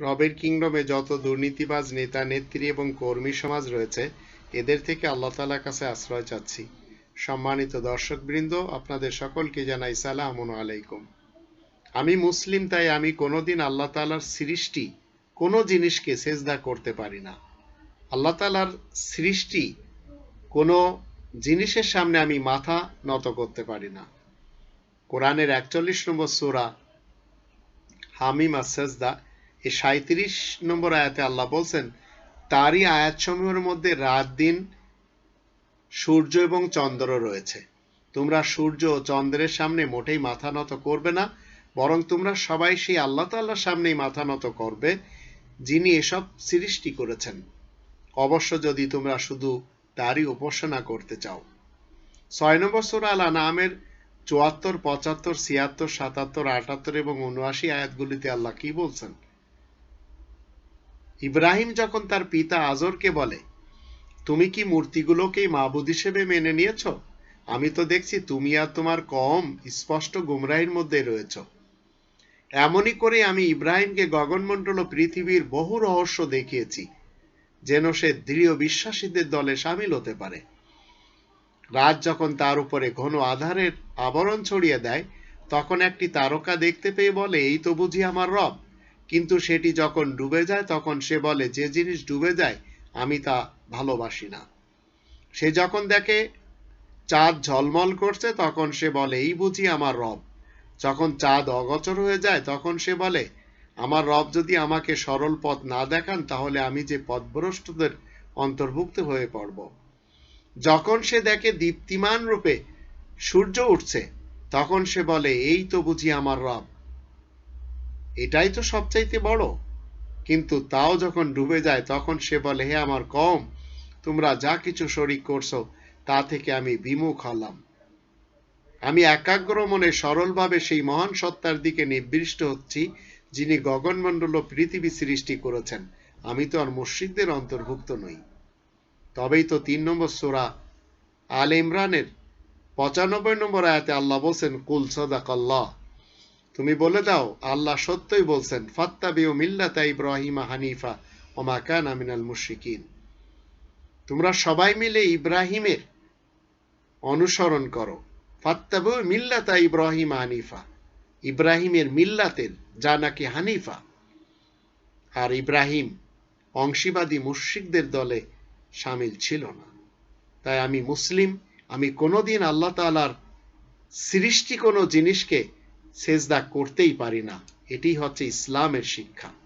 রবের কিংডমে যত দুর্নীতিবাজ নেতা, নেত্রী এবং কর্মী সমাজ রয়েছে, এদের থেকে আল্লাহ তালার কাছে আশ্রয় চাচ্ছি। সম্মানিত দর্শকবৃন্দ, আপনাদের সকলকে জানাই সালাম আলাইকুম। আমি মুসলিম, তাই আমি কোনোদিন আল্লাহ তালার সৃষ্টি কোনো জিনিসকে সেজদা করতে পারি না। আল্লাহ তালার সৃষ্টি কোনো জিনিসের সামনে আমি মাথা নত করতে পারি না। কোরআনের একচল্লিশ নম্বর সুরা হামিম আসেজদা এই সাঁত্রিশ নম্বর আয়াতে আল্লাহ বলছেন, তারই আয়াতসমূহের মধ্যে রাত দিন সূর্য এবং চন্দ্র রয়েছে। তোমরা সূর্য ও চন্দ্রের সামনে মোটেই মাথা নত করবে না, বরং তোমরা সবাই সেই আল্লাহ তাল্লাহর সামনেই মাথা নত করবে, যিনি এসব সৃষ্টি করেছেন। অবশ্য যদি তোমরা শুধু তারই উপাসনা করতে চাও। ছয় নম্বর সুরা আল নামের চুয়াত্তর, পঁচাত্তর, ছিয়াত্তর, সাতাত্তর, আটাত্তর এবং উনআশি আয়াতগুলিতে আল্লাহ কি বলছেন? ইব্রাহিম যখন তার পিতা আজরকে বলে, তুমি কি মূর্তিগুলোকেই মাবুদ হিসেবে মেনে নিয়েছ? আমি তো দেখছি তুমি আর তোমার কম স্পষ্ট গুমরাহির মধ্যে রয়েছ। এমনই করে আমি ইব্রাহিমকে গগনমণ্ডল ও পৃথিবীর বহু রহস্য দেখিয়েছি, যেন সে দৃঢ় বিশ্বাসীদের দলে সামিল হতে পারে। রাত যখন তার উপরে ঘন আধারের আবরণ ছড়িয়ে দেয়, তখন একটি তারকা দেখতে পেয়ে বলে, এই তো বুঝি আমার রব। কিন্তু সেটি যখন ডুবে যায়, তখন সে বলে, যে জিনিস ডুবে যায়, আমি তা ভালোবাসি না। সে যখন দেখে চাঁদ ঝলমল করছে, তখন সে বলে, এই বুঝি আমার রব। যখন চাঁদ অগচর হয়ে যায়, তখন সে বলে, আমার রব যদি আমাকে সরল পথ না দেখান, তাহলে আমি যে পথভ্রষ্টদের অন্তর্ভুক্ত হয়ে পড়ব। যখন সে দেখে দীপ্তিমান রূপে সূর্য উঠছে, তখন সে বলে, এই তো বুঝি আমার রব। এটাই তো সবচাইতে বড়। কিন্তু তাও যখন ডুবে যায়, তখন সে বলে, হে আমার কম, তোমরা যা কিছু শরিক করছ, তা থেকে আমি বিমুখ হলাম। আমি একাগ্র মনে সরলভাবে সেই মহান সত্তার দিকে নির্দিষ্ট হচ্ছি, যিনি গগনমণ্ডল ও পৃথিবী সৃষ্টি করেছেন। আমি তো আর মসজিদদের অন্তর্ভুক্ত নই। তবেই তো তিন নম্বর সোরা আল ইমরানের পঁচানব্বই নম্বর আয়াতে আল্লাহ বলছেন, কুল সদাক আল্লাহ তুমি বলে দাও, আল্লাহ সত্যই বলছেন, ফাত্তাবিউ মিল্লাতা ইব্রাহিমা হানিফা ওমা কান আমিনাল মুশরিকিন। তোমরা সবাই মিলে ইব্রাহিমের অনুসরণ করো। ফাত্তাবু মিল্লাতা ইব্রাহিম হানিফা। ইব্রাহিমের মিল্লাতের, যা নাকি হানিফা। আর ইব্রাহিম অংশীবাদী মুশ্রিকদের দলে সামিল ছিল না। তাই আমি মুসলিম, আমি কোনোদিন আল্লাহ তালার সৃষ্টি কোনো জিনিসকে সেজদা করতেই পারি না। এটি হচ্ছে ইসলামের শিক্ষা।